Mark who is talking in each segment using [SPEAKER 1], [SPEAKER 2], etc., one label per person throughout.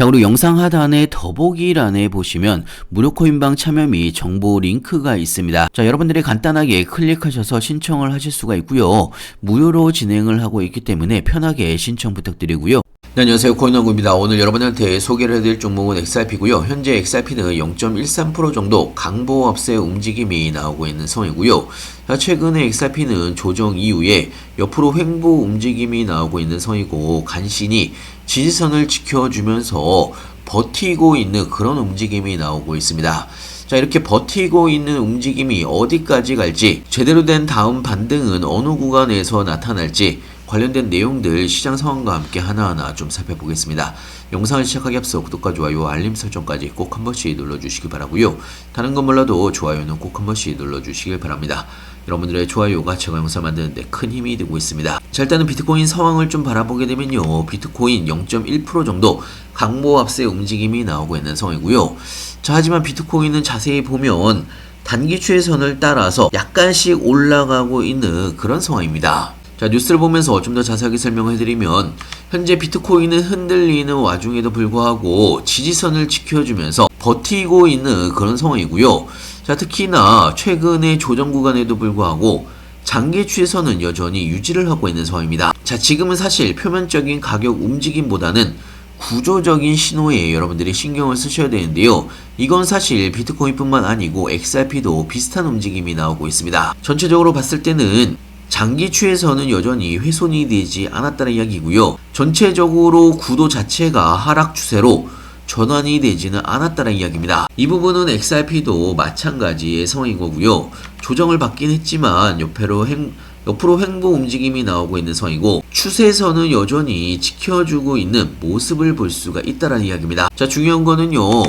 [SPEAKER 1] 자, 그리고 영상 하단에 더보기란에 보시면 무료 코인방 참여 및 정보 링크가 있습니다. 자, 여러분들이 간단하게 클릭하셔서 신청을 하실 수가 있고요. 무료로 진행을 하고 있기 때문에 편하게 신청 부탁드리고요. 네, 안녕하세요. 코인왕구입니다. 오늘 여러분한테 소개를 해드릴 종목은 XRP고요. 현재 XRP는 0.13% 정도 강보합세 움직임이 나오고 있는 상황이고요. 자, 최근에 XRP는 조정 이후에 옆으로 횡보 움직임이 나오고 있는 상황이고 간신히 지지선을 지켜주면서 버티고 있는 그런 움직임이 나오고 있습니다. 자, 이렇게 버티고 있는 움직임이 어디까지 갈지, 제대로 된 다음 반등은 어느 구간에서 나타날지, 관련된 내용들 시장 상황과 함께 하나하나 좀 살펴보겠습니다. 영상을 시작하기 앞서 구독과 좋아요, 알림 설정까지 꼭 한 번씩 눌러주시기 바라고요. 다른 건 몰라도 좋아요는 꼭 한 번씩 눌러주시길 바랍니다. 여러분들의 좋아요가 제가 영상 만드는데 큰 힘이 되고 있습니다. 자, 일단은 비트코인 상황을 좀 바라보게 되면요. 비트코인 0.1% 정도 강보합세 움직임이 나오고 있는 상황이고요. 자, 하지만 비트코인은 자세히 보면 단기 추세선을 따라서 약간씩 올라가고 있는 그런 상황입니다. 자, 뉴스를 보면서 좀 더 자세하게 설명을 해드리면, 현재 비트코인은 흔들리는 와중에도 불구하고 지지선을 지켜주면서 버티고 있는 그런 상황이고요. 자, 특히나 최근의 조정 구간에도 불구하고 장기 추세선은 여전히 유지를 하고 있는 상황입니다. 자, 지금은 사실 표면적인 가격 움직임보다는 구조적인 신호에 여러분들이 신경을 쓰셔야 되는데요. 이건 사실 비트코인뿐만 아니고 XRP도 비슷한 움직임이 나오고 있습니다. 전체적으로 봤을 때는 장기 추에서는 여전히 훼손이 되지 않았다는 이야기고요. 전체적으로 구도 자체가 하락 추세로 전환이 되지는 않았다는 이야기입니다. 이 부분은 XRP도 마찬가지의 상황인 거고요. 조정을 받긴 했지만 옆으로 행, 옆으로 횡보 움직임이 나오고 있는 상황이고 추세선은 여전히 지켜주고 있는 모습을 볼 수가 있다는 이야기입니다. 자 중요한 거는요.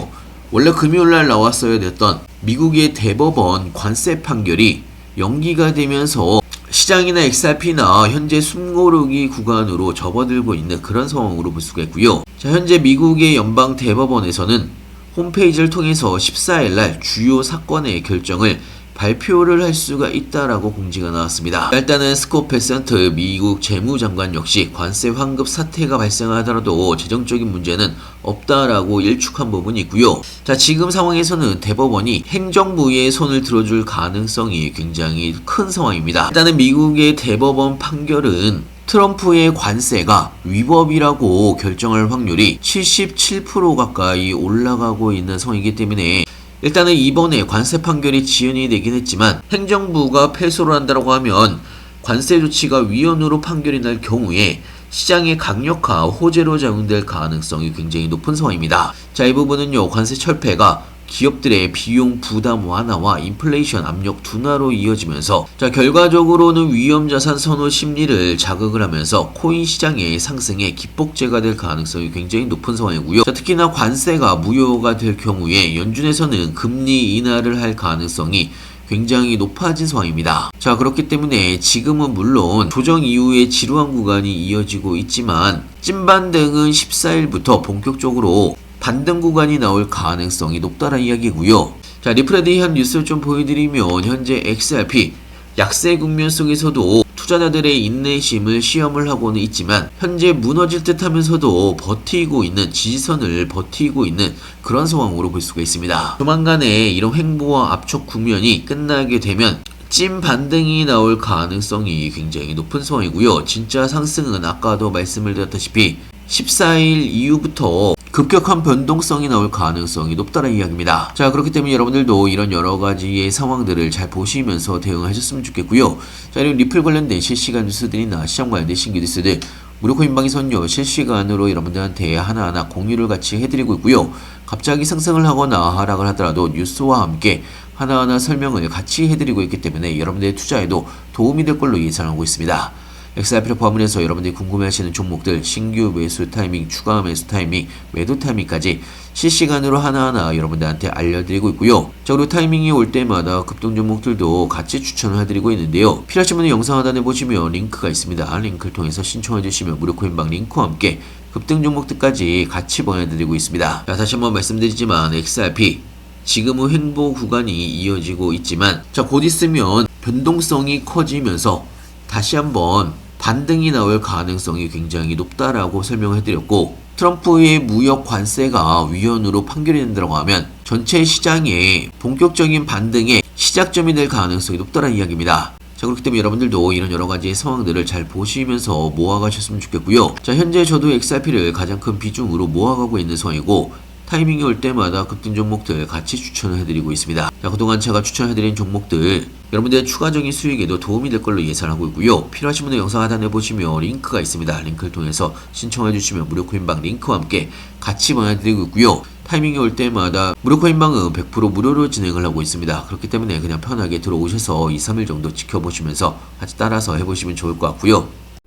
[SPEAKER 1] 원래 금요일날 나왔어야 됐던 미국의 대법원 관세 판결이 연기가 되면서 시장이나 XRP나 현재 숨고르기 구간으로 접어들고 있는 그런 상황으로 볼 수가 있고요. 자, 현재 미국의 연방 대법원에서는 홈페이지를 통해서 14일날 주요 사건의 결정을 발표를 할 수가 있다라고 공지가 나왔습니다. 일단은 스코 페센트 미국 재무장관 역시 관세 환급 사태가 발생하더라도 재정적인 문제는 없다라고 일축한 부분이 있고요. 자, 지금 상황에서는 대법원이 행정부의 손을 들어줄 가능성이 굉장히 큰 상황입니다. 일단은 미국의 대법원 판결은 트럼프의 관세가 위법이라고 결정할 확률이 77% 가까이 올라가고 있는 상황이기 때문에 일단은 이번에 관세 판결이 지연이 되긴 했지만 행정부가 패소를 한다고 하면 관세 조치가 위헌으로 판결이 날 경우에 시장의 강력한 호재로 작용될 가능성이 굉장히 높은 상황입니다. 자, 이 부분은요, 관세 철폐가 기업들의 비용 부담 완화와 인플레이션 압력 둔화로 이어지면서 자 결과적으로는 위험 자산 선호 심리를 자극을 하면서 코인 시장의 상승에 기폭제가 될 가능성이 굉장히 높은 상황이고요. 자 특히나 관세가 무효가 될 경우에 연준에서는 금리 인하를 할 가능성이 굉장히 높아진 상황입니다. 자, 그렇기 때문에 지금은 물론 조정 이후에 지루한 구간이 이어지고 있지만 찐반등은 14일부터 본격적으로 반등 구간이 나올 가능성이 높다는 이야기고요. 자, 리프레드한 뉴스를 좀 보여드리면 현재 XRP 약세 국면 속에서도 투자자들의 인내심을 시험을 하고는 있지만 현재 무너질 듯 하면서도 버티고 있는 지지선을 버티고 있는 그런 상황으로 볼 수가 있습니다. 조만간에 이런 횡보와 압축 국면이 끝나게 되면 찐 반등이 나올 가능성이 굉장히 높은 상황이고요. 진짜 상승은 아까도 말씀을 드렸다시피 14일 이후부터 급격한 변동성이 나올 가능성이 높다는 이야기입니다. 자, 그렇기 때문에 여러분들도 이런 여러 가지의 상황들을 잘 보시면서 대응하셨으면 좋겠고요. 자, 그리고 리플 관련된 실시간 뉴스들이나 시장 관련된 신규 뉴스들 무료 코인 방에선요 실시간으로 여러분들한테 하나하나 공유를 같이 해드리고 있고요. 갑자기 상승을 하거나 하락을 하더라도 뉴스와 함께 하나하나 설명을 같이 해드리고 있기 때문에 여러분들의 투자에도 도움이 될 걸로 예상하고 있습니다. XRP를 포함해서 여러분들이 궁금해하시는 종목들 신규 매수 타이밍, 추가 매수 타이밍, 매도 타이밍까지 실시간으로 하나하나 여러분들한테 알려드리고 있고요. 자 그리고 타이밍이 올 때마다 급등 종목들도 같이 추천을 해드리고 있는데요. 필요하신 분은 영상 하단에 보시면 링크가 있습니다. 링크를 통해서 신청해 주시면 무료 코인방 링크와 함께 급등 종목들까지 같이 보내드리고 있습니다. 자 다시 한번 말씀드리지만 XRP 지금은 횡보 구간이 이어지고 있지만 자 곧 있으면 변동성이 커지면서 다시 한번 반등이 나올 가능성이 굉장히 높다라고 설명해 드렸고 트럼프의 무역 관세가 위헌으로 판결이 된다고 하면 전체 시장의 본격적인 반등의 시작점이 될 가능성이 높다는 이야기입니다. 자, 그렇기 때문에 여러분들도 이런 여러 가지 상황들을 잘 보시면서 모아가셨으면 좋겠고요. 자, 현재 저도 XRP를 가장 큰 비중으로 모아가고 있는 상황이고, 타이밍이 올 때마다 급등 종목들 같이 추천을 해드리고 있습니다. 자, 그동안 제가 추천해드린 종목들 여러분들의 추가적인 수익에도 도움이 될 걸로 예상하고 있고요. 필요하신 분은 영상 하단에 보시면 링크가 있습니다. 링크를 통해서 신청해 주시면 무료 코인방 링크와 함께 같이 보내드리고 있고요. 타이밍이 올 때마다 무료 코인방은 100% 무료로 진행을 하고 있습니다. 그렇기 때문에 그냥 편하게 들어오셔서 2, 3일 정도 지켜보시면서 같이 따라서 해보시면 좋을 것 같고요.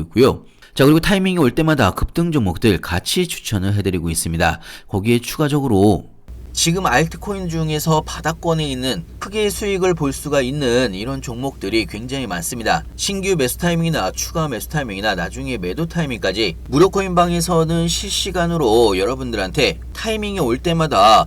[SPEAKER 1] 고 있고요. 자, 그리고 타이밍이 올 때마다 급등 종목들 같이 추천을 해드리고 있습니다. 거기에 추가적으로 지금 알트코인 중에서 바닥권에 있는 크게 수익을 볼 수가 있는 이런 종목들이 굉장히 많습니다. 신규 매수 타이밍이나 추가 매수 타이밍이나 나중에 매도 타이밍까지 무료 코인방에서는 실시간으로 여러분들한테 타이밍이 올 때마다